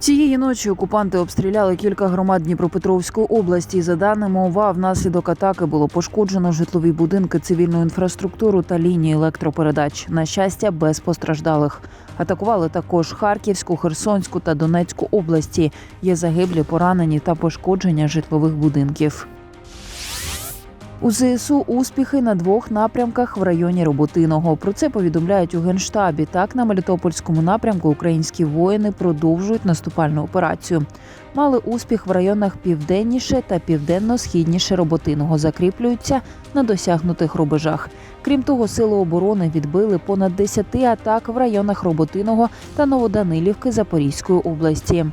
Цієї ночі окупанти обстріляли кілька громад Дніпропетровської області. За даними ОВА, внаслідок атаки було пошкоджено житлові будинки, цивільну інфраструктуру та лінії електропередач. На щастя, без постраждалих. Атакували також Харківську, Херсонську та Донецьку області. Є загиблі, поранені та пошкодження житлових будинків. У ЗСУ успіхи на двох напрямках в районі Роботиного. Про це повідомляють у генштабі. Так на Мелітопольському напрямку українські воїни продовжують наступальну операцію. Мали успіх в районах південніше та південно-східніше Роботиного. Закріплюються на досягнутих рубежах. Крім того, сили оборони відбили понад 10 атак в районах Роботиного та Новоданилівки Запорізької області.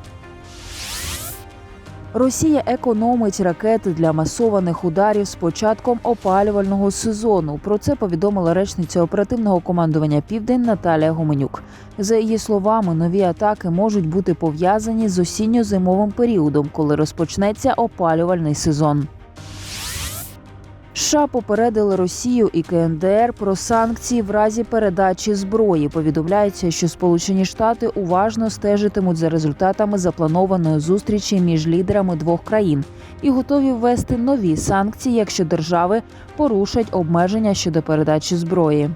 Росія економить ракети для масованих ударів з початком опалювального сезону. Про це повідомила речниця оперативного командування Південь Наталія Гуменюк. За її словами, нові атаки можуть бути пов'язані з осінньо-зимовим періодом, коли розпочнеться опалювальний сезон. США попередили Росію і КНДР про санкції в разі передачі зброї. Повідомляється, що Сполучені Штати уважно стежитимуть за результатами запланованої зустрічі між лідерами двох країн і готові ввести нові санкції, якщо держави порушать обмеження щодо передачі зброї.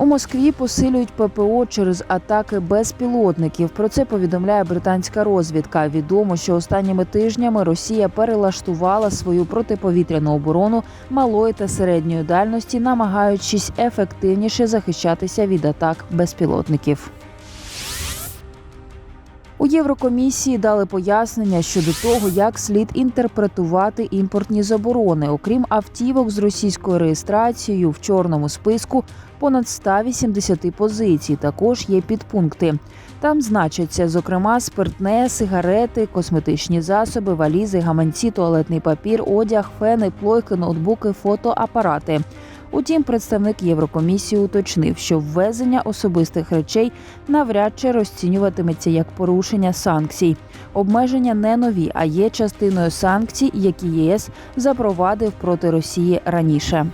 У Москві посилюють ППО через атаки безпілотників. Про це повідомляє британська розвідка. Відомо, що останніми тижнями Росія перелаштувала свою протиповітряну оборону малої та середньої дальності, намагаючись ефективніше захищатися від атак безпілотників. Єврокомісії дали пояснення щодо того, як слід інтерпретувати імпортні заборони. Окрім автівок з російською реєстрацією в чорному списку понад 180 позицій. Також є підпункти. Там значаться, зокрема, спиртне, сигарети, косметичні засоби, валізи, гаманці, туалетний папір, одяг, фени, плойки, ноутбуки, фотоапарати. Утім, представник Єврокомісії уточнив, що ввезення особистих речей навряд чи розцінюватиметься як порушення санкцій. Обмеження не нові, а є частиною санкцій, які ЄС запровадив проти Росії раніше.